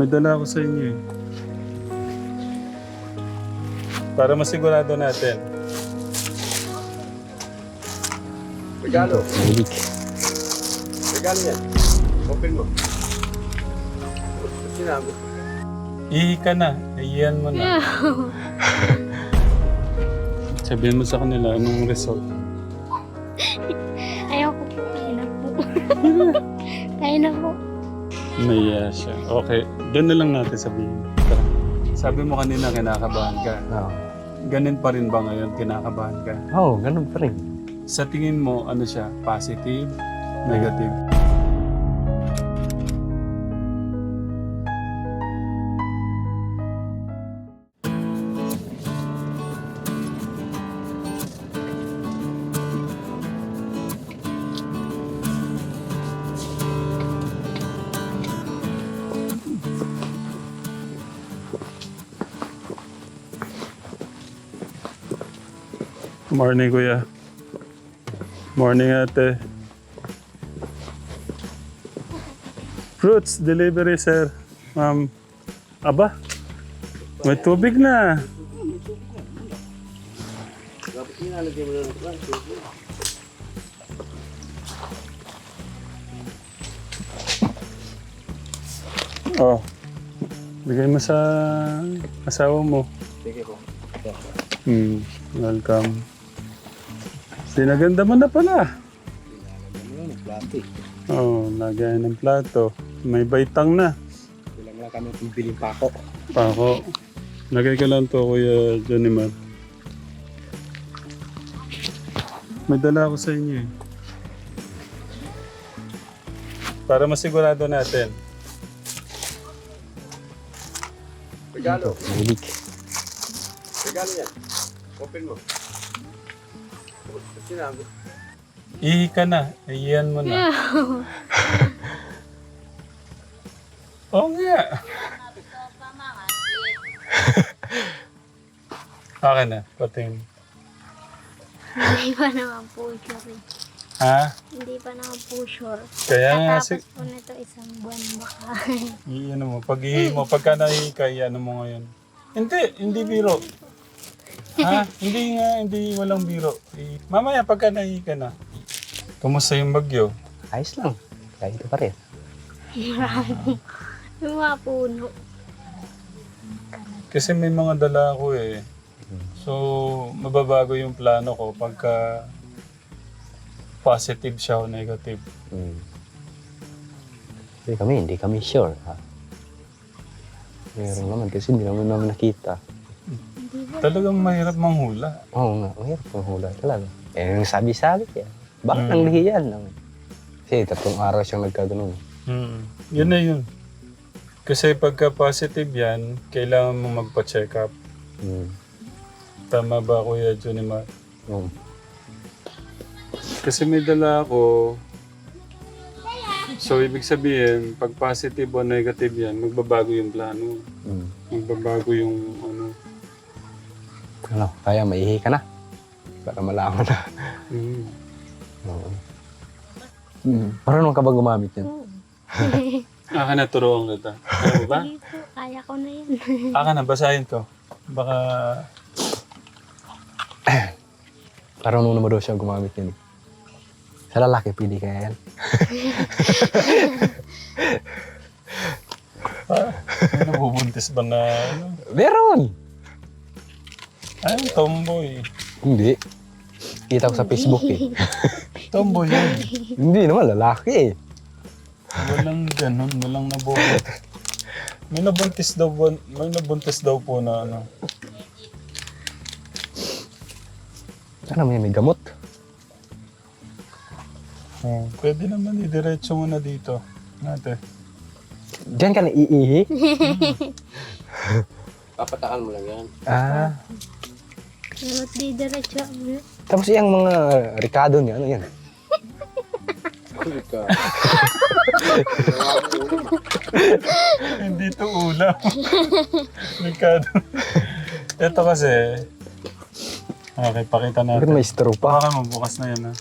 May dala ako sa inyo eh. Para masigurado natin. Regalo. Regalo yan. Open mo. Sinabi. Ihi ka na. Ihihan mo na. Sabihin mo sa kanila anong result. Ayoko po. Kaya na po. Kaya na po. Naiya siya. Okay. Doon na lang natin sabihin. Tara. Sabi mo kanina kinakabahan ka. Oo. Ganun pa rin ba ngayon kinakabahan ka? Oo, ganun pa rin. Sa tingin mo, ano siya? Positive? Negative? Morning, kuya. Morning, ate. Fruits delivery, sir. Ma'am. Aba, may tubig na. Oh. Bigay mo sa asawa mo. Sige po. Hmm. Welcome. Sinaganda mo na pala. Nilalagay mo na ng plastic. Oh, lagyan ng plato. May baitang na. Kulang lang kami bibiling pako. Pako. Lagay ko lang to, Kuya Johnny Mar. May dala ako sa inyo eh. Para masigurado natin. Regalo. Regalo yan. Open mo. Sinabi. Ihi ka na. Ihihan mo na. Oo nga. Akin na. Patingin. Hindi pa naman po sure. eh. Ha? Hindi pa naman po sure. Kaya nga Katapos si... po nito isang buwan baka. I-ano mo. Pag ihi mo, pagka nahihi ka, i-ano mo ngayon. Hindi, hindi biro. Ha? Hindi nga, hindi walang biro. I- mamaya, pagka nahihi ka na. Kumusta yung bagyo? Ayos lang. Kaya ito pa rin. Marami. Yung mga puno. Kasi may mga dala ako eh. So, mababago yung plano ko pagka positive siya o negative. Mm. Hindi kami, hindi kami sure. Ha? Meron naman kasi hindi naman namin nakita. Talagang mahirap manghula. Oo nga, mahirap ang hula talaga. Eh, yung sabi-sabi kaya. Bakit Mm. nang lihiyan lang? Kasi tatlong araw siyang nagkaganon. Mm. Yun na yun. Kasi pagka positive yan, kailangan mo magpa-check up. Mm. Tama ba, Kuya Junimar? Oo. Kasi may dala ako. So, ibig sabihin, pag positive o negative yan, magbabago yung plano. Mm. Magbabago yung ano. Ano, kaya maihi ka na. Para malaman na. Mm. Oo. Mm. Marunong ka ba gumamit yan? Oo. Aka na, turuan kita. Ano ba? Hindi po. Kaya ko na yan. Aka na, basahin ko. Baka... Marunong naman daw siya gumamit yan. Sa lalaki, pili kaya yan. May nabubuntis ba na... Ano? Meron! Ay, tomboy. Hindi. Kita ko sa Facebook eh. Tomboy yun. Hindi naman, lalaki eh. Walang ganun, walang nabubuntis. May nabuntis daw, po- may nabuntis daw po na ano. Ano may, may gamot? Oh, pwede naman idiretso mo na dito. Nate. Diyan ka na iihi? Papataan mo lang yan. ah. Pero di diretso. Tapos yung mga Ricardo niya, ano yan? Hindi to ulam. Ricardo. Ito kasi... Okay, pakita Bakit natin. may straw pa? Baka mabukas na yan ha.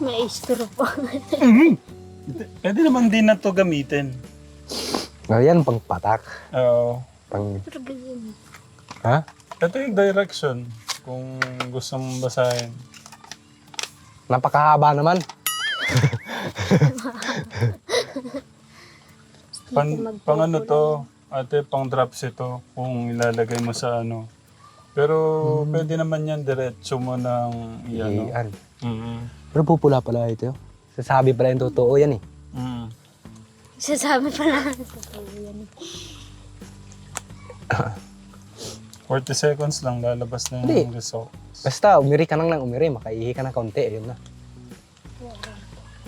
May istro po. Pwede naman din na to gamitin. Ngayon, pang patak. Oo. Pang, Pero ganyan. ha? Ito yung direction. Kung gusto mong basahin. Napakahaba naman. Pan, pang ano to, ate, pang drops ito. Kung ilalagay mo sa ano. Pero pwede naman yan diretso mo ng ano. Iyan. Mm Pero pupula pala ito. Sasabi pala yung totoo yan eh. mm. Sasabi pa lang sa tao yan. 40 seconds lang lalabas na Hindi. yung result. Basta, umiri ka lang ng umiri. Makaihi ka ng kaunti. Ayun na.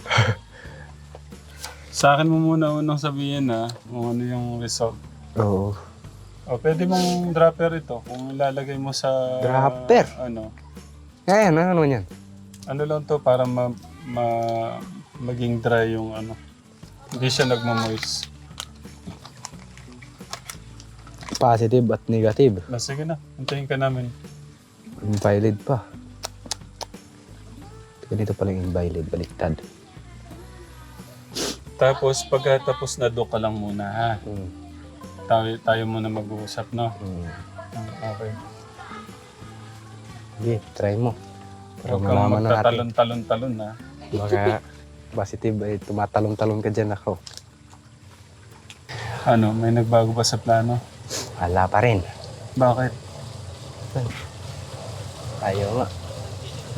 Sa akin mo muna unang sabihin na kung ano yung result. Oo. O, pwede mong dropper ito kung ilalagay mo sa... Dropper? Ano. Ayan, ano naman yan? Ano lang to para ma, ma- maging dry yung ano. Hindi siya nagmamoist. Positive at negative. Na, sige na, hintayin ka namin. Invalid pa. Ganito pala yung invalid. Baliktad. Tapos pagkatapos na do ka lang muna ha. Hmm. Tayo, tayo muna mag-uusap no. Ah, Okay. Sige, try mo. Para Huwag kang malaman na natin. magtatalon-talon-talon ha. Baka positive ay tumatalong-talong ka dyan ako. Ano, may nagbago ba sa plano? Wala pa rin. Bakit? Ayaw nga.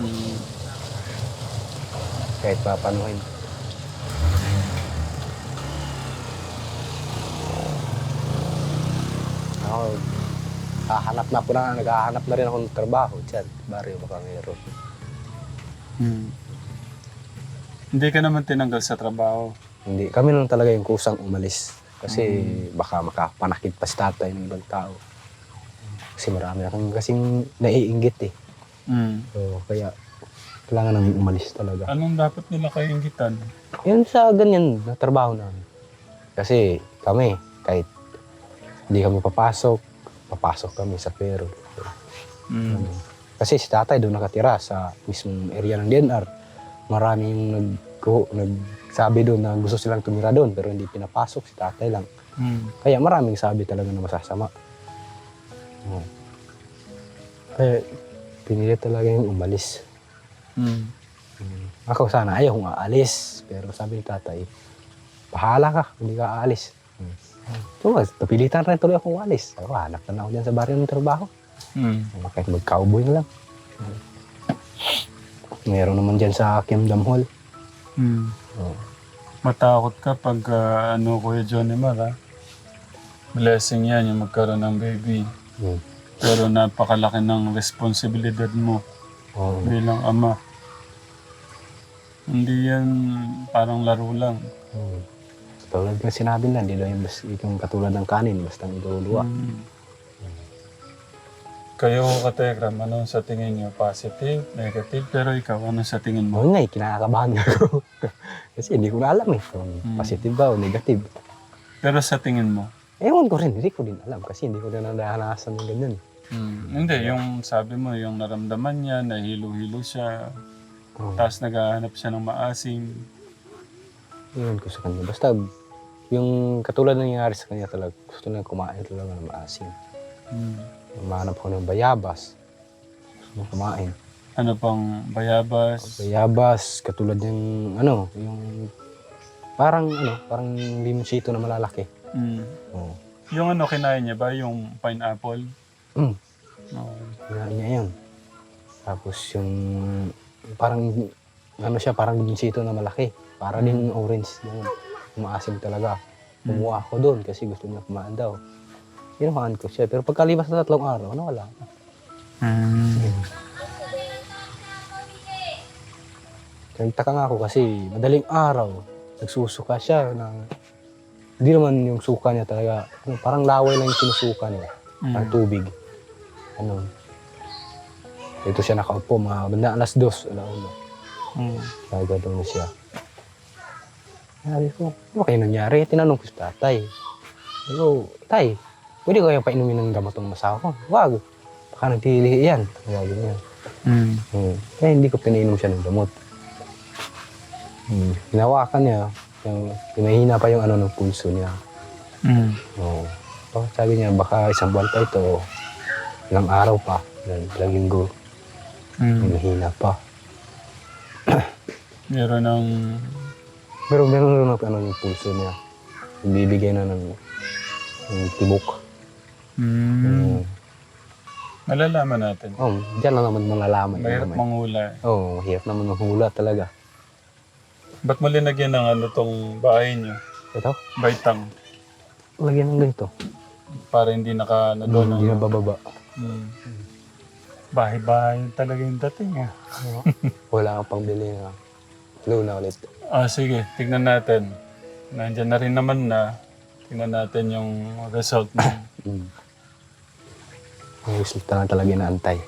Hmm. Kahit papanuhin. Ako, hahanap na po na, naghahanap na rin ako ng trabaho dyan. Barrio Bacangero. Hmm. Hindi ka naman tinanggal sa trabaho. Hindi, kami lang talaga yung kusang umalis. Kasi baka makapanakit pa si tatay ng ibang tao. Kasi marami na kami kasing naiinggit eh. Hmm. So, kaya kailangan namin umalis talaga. Anong dapat nila kayo inggitan? Yun sa ganyan na trabaho namin. Kasi kami, kahit hindi kami papasok, papasok kami sa pero. Hmm. Kasi si tatay doon nakatira sa mismong area ng DNR. Marami yung nag, nagsabi doon na gusto silang tumira doon pero hindi pinapasok si tatay lang. Hmm. Kaya maraming sabi talaga na masasama. Oo. Kaya pinilit talaga yung umalis. Hmm. Ako sana ayaw kong aalis. Pero sabi ni tatay, bahala ka, hindi ka aalis. Hmm. So, napilitan rin tuloy akong aalis. Ako, hanap na lang ako dyan sa baryo ng trabaho. Hmm. Kahit mag-cowboy na lang. Meron naman dyan sa Kingdom Hall. Hmm. Oo. Matakot ka pag ah, ano Kuya Johnny Mar ha? Blessing yan yung magkaroon ng baby. Hmm. Pero napakalaki ng responsibilidad mo Oo. bilang ama. Hindi yan parang laro lang. Hmm. Katulad ng sinabi na, hindi daw yung, bas, yung katulad ng kanin, basta iduluwa. Hmm. Kayo, Katekram, ano sa tingin niyo? Positive, negative? Pero ikaw, ano sa tingin mo? Oo nga eh, kinakabahan ako. Kasi hindi ko na alam eh, kung Hmm. positive ba o negative. Pero sa tingin mo? Ewan ko rin, hindi ko din alam kasi hindi ko na naranasan ng ganyan. Hmm. Hindi, yung sabi mo, yung naramdaman niya, nahilo-hilo siya, Oo. tapos naghahanap siya ng maasim. Ewan ko sa kanya. Basta yung katulad ng nangyari sa kanya talaga, gusto niya kumain talaga ng maasim. Hmm. Umahanap ko ng bayabas. Kumain. Ano pang bayabas? Bayabas, katulad yung ano, yung parang ano, parang limonsito na malalaki. Hmm. Oo. Yung ano, kinain niya ba? Yung pineapple? Mm. Oo. Kinain niya yun. Tapos yung parang ano siya, parang limonsito na malaki. Para din orange yung maasim talaga. Kumuha ako doon kasi gusto niya kumain daw. Kinuhaan ko siya. Pero pagkalipas na tatlong araw, nawala na. Hmm. Nagtaka nga ako kasi madaling araw, nagsusuka siya na hindi naman yung suka niya talaga, ano, parang laway lang yung sinusuka niya. Parang Hmm. tubig. Ano. Dito siya nakaupo, mga banda alas dos, alauna. Hmm. Nagagano siya. Sabi ko, ano kayo nangyari? Tinanong ko si tatay. Sabi ko, tay, pwede ko kayong painumin ng gamot ng masawa ko? Wag. Baka nagtili yan. Sabi niya. Hmm. Hmm. Kaya hindi ko pinainom siya ng gamot. Hmm. Hinawakan niya. Yung, mahina pa yung ano ng pulso niya. Mm. Oo. Oh, sabi niya, baka isang buwan pa ito, ilang araw pa, ilang linggo, Mm. mahina pa. Meron ng... Pero meron rin ano yung pulso niya. Bibigay na ng, ng tibok. Mm. Mm. Malalaman natin. Oh, diyan lang naman malalaman. Mahirap naman. manghula. Oo, oh, hirap naman manghula talaga. Ba't mo linagyan ng ano tong bahay niyo? Ito, Baitang. lagyan ng ganito. Para hindi naka ano doon. Hindi ano. na bababa. Mm. Bahay-bahay talaga yung dating ah. Wala kang pangbili na luna ulit. Ah, sige. Tignan natin. Nandiyan na rin naman na. Tignan natin yung result mo. Mm. Ang resulta na talaga inaantay.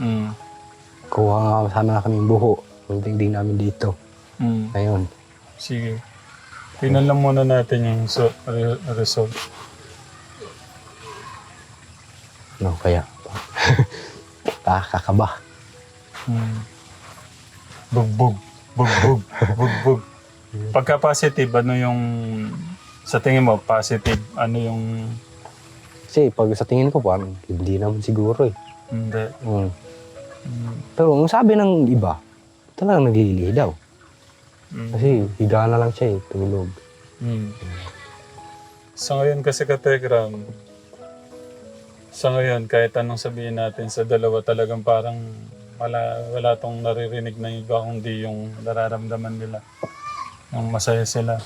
mm. Kuha nga sana na kaming buho. Dingding namin dito. Mm. Ngayon, Sige. Tingnan lang muna natin yung so, re- result. ano kaya? Kakakaba. Mm. Bugbog. Bugbog. Bugbog. Pagka positive, ano yung... Sa tingin mo, positive, ano yung... Kasi pag sa tingin ko parang hindi naman siguro eh. Hindi. Mm. Mm. Pero ang sabi ng iba, talagang nagigili daw. Mm. Kasi higa na lang siya eh, tulog. Mm. Sa ngayon kasi kategram, sa ngayon kahit anong sabihin natin sa dalawa talagang parang wala, wala tong naririnig na iba kundi yung nararamdaman nila. Yung masaya sila.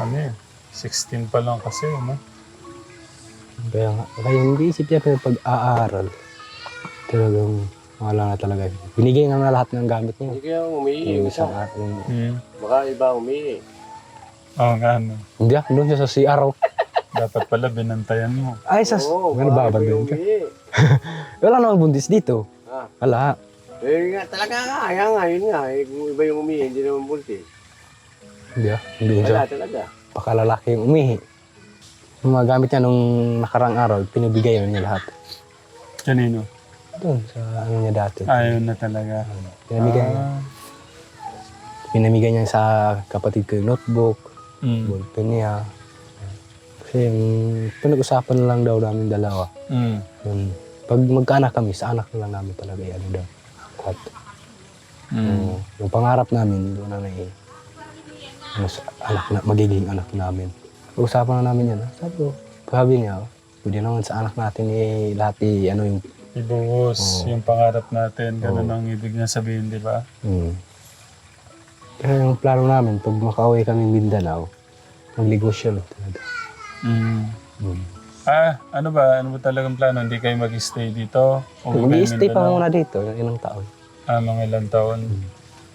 Ano eh, 16 pa lang kasi, no? Kaya nga, kaya hindi isip niya pero pag-aaral, talagang wala na talaga. Binigay nga na lahat ng gamit niya. Hindi kaya umihi Yung isang isa. araw. Hmm. Baka iba umihi. Oo nga, no. Hindi ah, doon siya sa CR. oh. Dapat pala binantayan mo. Ay, sa... Oo, Ano baka ba, iba yung ka? umihi. Wala namang bundis dito. Ah, Wala. eh nga, talaga nga, kaya nga, yun nga. Eh, kung iba yung umihi, hindi naman buntis. Hindi ah, doon siya. Wala talaga. Pakalalaki yung umihi. Yung mga gamit niya nung nakarang araw, pinibigay niya lahat. Kanino? Doon, sa ano niya dati. Ayaw na talaga. Pinamigay niya. Ah. Pinamigay niya sa kapatid ko yung notebook, Mm. ballpen niya. Kasi yung pinag-usapan na lang daw namin dalawa. Mm. Yun. Pag magkaanak kami, sa anak na lang namin talaga yan daw. Mm. yung, yung pangarap namin, doon na may ano, anak na, magiging anak namin. Usapan na namin yan. Sabi ko, sabi niya, pwede naman sa anak natin eh, lahat eh, ano yung, Ibuhos Oo. yung pangarap natin. Ganun Oo. ang ibig niya sabihin, di ba? hmm. Pero yung plano namin, pag makauwi kami Mindanao, magnegosyo lang talaga. Mm. Hmm. Ah, ano ba? Ano ba talagang plano? Hindi kayo mag-stay dito? Mag-i-stay pa muna dito, ng ilang taon. Ah, mga ilang taon.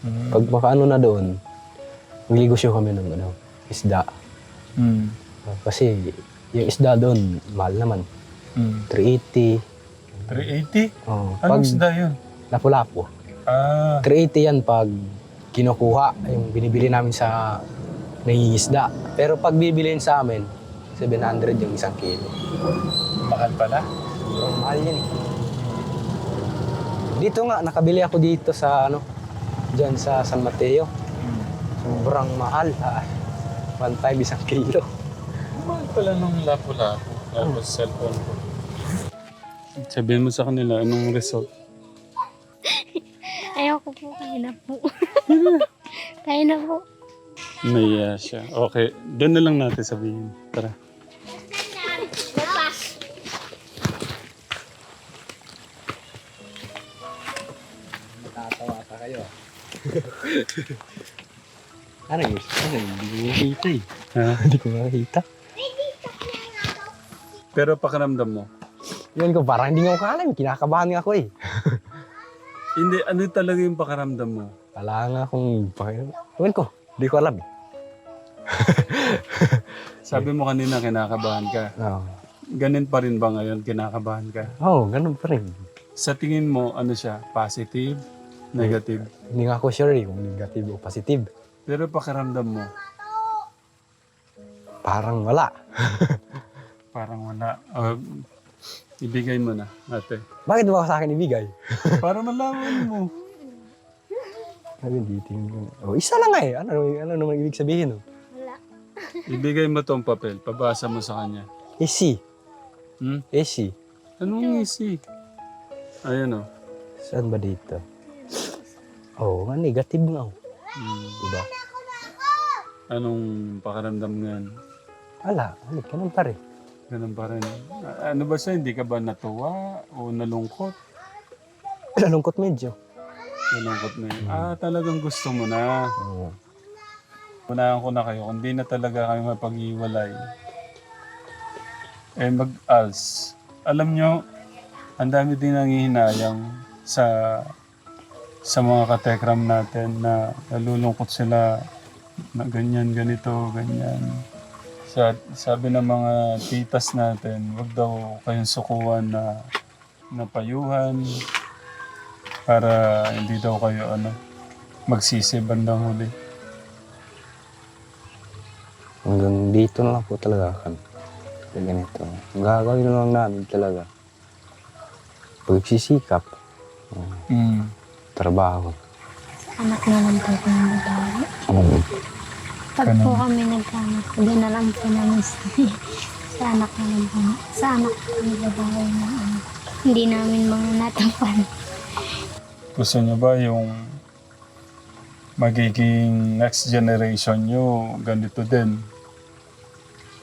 Mm. Pag makaano na doon, magnegosyo kami ng ano, isda. Mm. Kasi yung isda doon, mahal naman. Mm. 380. 380? Oh, Anong pag isda yun? lapu-lapu. Ah, 380 yan pag kinukuha, yung binibili namin sa nangingisda. Pero pag bibilin sa amin, 700 yung isang kilo. mahal pala. So, mahal yan eh. Dito nga, nakabili ako dito sa ano, dyan sa San Mateo. Sobrang mahal. Ah, 1.5 isang kilo. Mahal pala nung lapu-lapu. Tapos cellphone ko. Sabihin mo sa kanila, anong result? Ayoko po, kaya na po. kaya na po. Naiya siya. Okay, doon na lang natin sabihin. Tara. Natatawa ka kayo. ano yun? Ano yun? Hindi ko makita eh. Ha? Hindi ko makita. Pero pakiramdam mo, Yun ko, parang hindi nga ko alam. Kinakabahan nga ako eh. hindi, ano talaga yung pakiramdam mo? Wala nga akong... Yun ko, hindi ko alam eh. Sabi mo kanina kinakabahan ka. Oo. Ganun pa rin ba ngayon kinakabahan ka? Oo, ganun pa rin. Sa tingin mo, ano siya? Positive? Negative? Hindi nga ako sure eh kung negative o positive. Pero pakiramdam mo, Parang wala. parang wala. Uh, ibigay mo na, ate. Bakit mo sa akin ibigay? Para malaman mo. Sabi, hindi tingin. Oh, isa lang nga eh. Ano, ano naman ibig sabihin? Oh? Ibigay mo tong papel. Pabasa mo sa kanya. Easy. Hmm? Easy. Anong easy? Ayan o. Saan ba dito? Oo, nga negative nga. oh. Hmm. Diba? Anong pakaramdam ngayon? Wala, ano, ganun pa rin. Ganun pa rin. Ano ba siya? Hindi ka ba natuwa o nalungkot? Nalungkot medyo. Nalungkot na yun. Ah, talagang gusto mo na. Oo. Unahan ko na kayo. Kung di na talaga kayo mapag-iwalay, eh mag-als. Alam nyo, ang dami din nangihinayang sa sa mga katekram natin na nalulungkot sila na ganyan, ganito, ganyan. Sa, sabi ng mga titas natin, wag daw kayong sukuan na napayuhan para hindi daw kayo ano magsisi bandang huli. Hanggang dito na lang po talaga. Sa ganito. Gagawin lang namin talaga. Pagsisikap. Mm. Trabaho. Anak naman po ko ng babae. Oo. Pag po kami nagkanak, hindi na lang po namin sa, sa anak naman po. Sa anak po ng babae na ano. Hindi namin mga natampan. Gusto niyo ba yung magiging next generation nyo ganito din?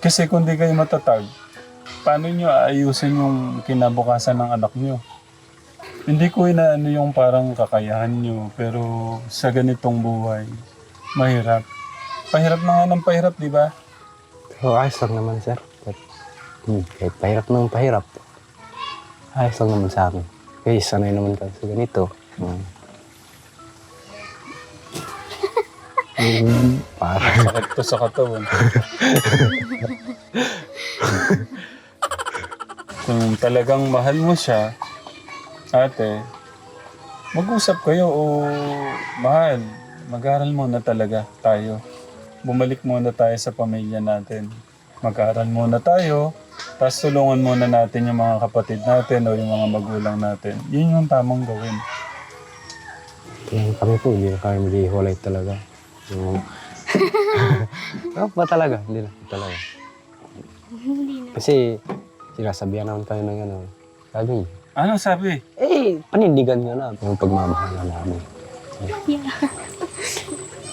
Kasi kung di kayo matatag, paano nyo aayusin yung kinabukasan ng anak nyo? Hindi ko inaano yung parang kakayahan nyo, pero sa ganitong buhay, mahirap. Pahirap na nga ng pahirap, di ba? Pero ayos lang naman, sir. Kahit, hmm, kahit pahirap ng pahirap, ayos lang naman sa akin. Kaya sanay naman kami sa ganito. Hmm. Hmm, parang Sakit to sa katawan. Kung talagang mahal mo siya, ate, mag-usap kayo o mahal, mag-aral muna talaga tayo. Bumalik muna tayo sa pamilya natin. Mag-aral muna tayo, tapos tulungan muna natin yung mga kapatid natin o yung mga magulang natin. Yun yung tamang gawin. Kaya kami po, hindi na kami maghihiwalay talaga. Yung... Oo pa talaga, hindi na talaga. Kasi sinasabihan naman kami ng ano, sabi Ano sabi? eh, panindigan nga na yung pagmamahal na namin.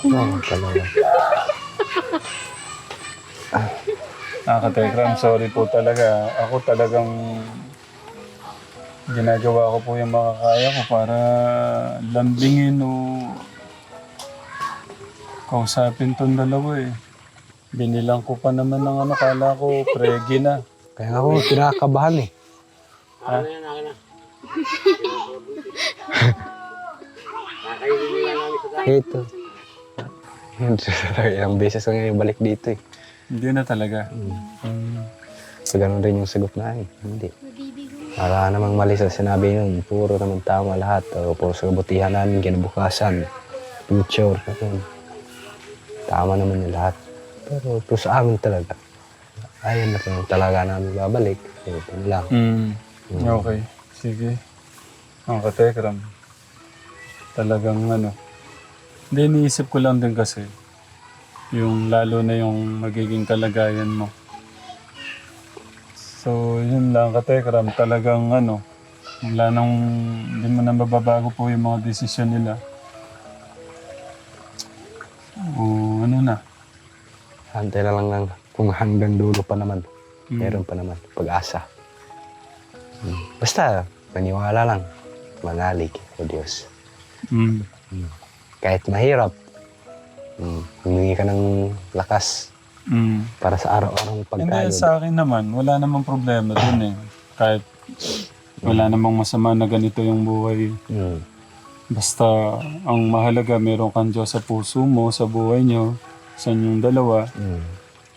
Oo, talaga. Ah, Katekram, sorry po talaga. Ako talagang ginagawa ko po yung makakaya ko para lambingin o kausapin tong dalawa eh. Binilang ko pa naman ng ano, kala ko pregi na. Kaya nga ako kinakabahan eh. Ano yan, akin na. Nakainin nila namin sa dahil. Ito. Yun, ilang beses ko ngayon balik dito eh. Hindi na talaga. Mm. So, ganun rin yung sagot na eh. Hindi. Wala namang mali sa sinabi yun. Puro naman tama lahat. O, puro sa kabutihan namin, kinabukasan, future. Ganun. Tama naman yung lahat. Pero, pero sa amin talaga. Ayun na talaga namin babalik. Ito na lang. Mm. Okay. Sige. Ang katekram. Talagang ano. Hindi, iniisip ko lang din kasi. Yung lalo na yung magiging kalagayan mo. So, yun lang katekram. Talagang ano. Wala nang, hindi mo na mababago po yung mga desisyon nila. O ano na. Hantay na lang ng kung hanggang dulo pa naman. Mm. Meron pa naman. Pag-asa. Basta, paniwala lang. Manalig o Diyos. Mm. Kahit mahirap, mm, humingi ka ng lakas Mm. para sa araw-araw Hindi, pagkayod. sa akin naman, wala namang problema dun eh. Kahit wala namang masama na ganito yung buhay. Mm. Basta ang mahalaga, meron kang Diyos sa puso mo, sa buhay nyo, sa inyong dalawa. Mm.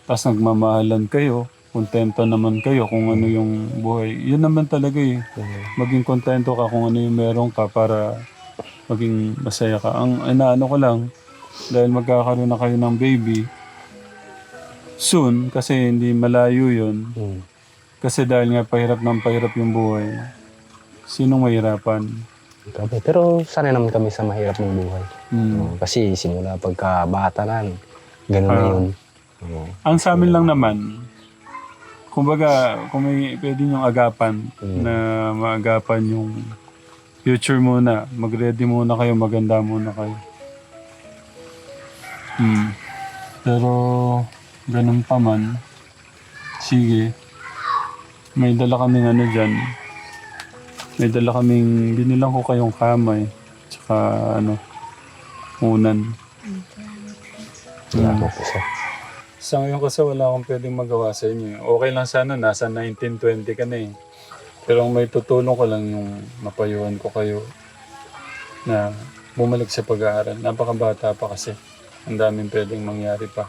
Tapos nagmamahalan kayo, kontento naman kayo kung ano yung buhay. Yun naman talaga eh. Mm. Maging kontento ka kung ano yung meron ka para maging masaya ka. Ang inaano ko lang, dahil magkakaroon na kayo ng baby, soon, kasi hindi malayo yun, Mm. kasi dahil nga pahirap ng pahirap yung buhay, sinong mahirapan? Grabe. Pero sanay naman kami sa mahirap ng buhay. Hmm. Oo, kasi simula pagka bata na, gano'n na Ah. yun. Oo. Ang sa amin lang naman, kumbaga, kung may pwede niyong agapan, Mm. na maagapan yung future muna. Mag-ready muna kayo, maganda muna kayo. Hmm. Pero, ganun pa man, sige. May dala kaming ano dyan. May dala kaming, binilang ko kayong kamay. Tsaka ano, unan. Wala po po sir. Sa ngayon kasi wala akong pwedeng magawa sa inyo. eh. Okay lang sana, nasa 1920 ka na eh. Pero ang may tutulong ko lang yung mapayuhan ko kayo na bumalik sa pag-aaral. Napakabata pa kasi. Ang daming pwedeng mangyari pa.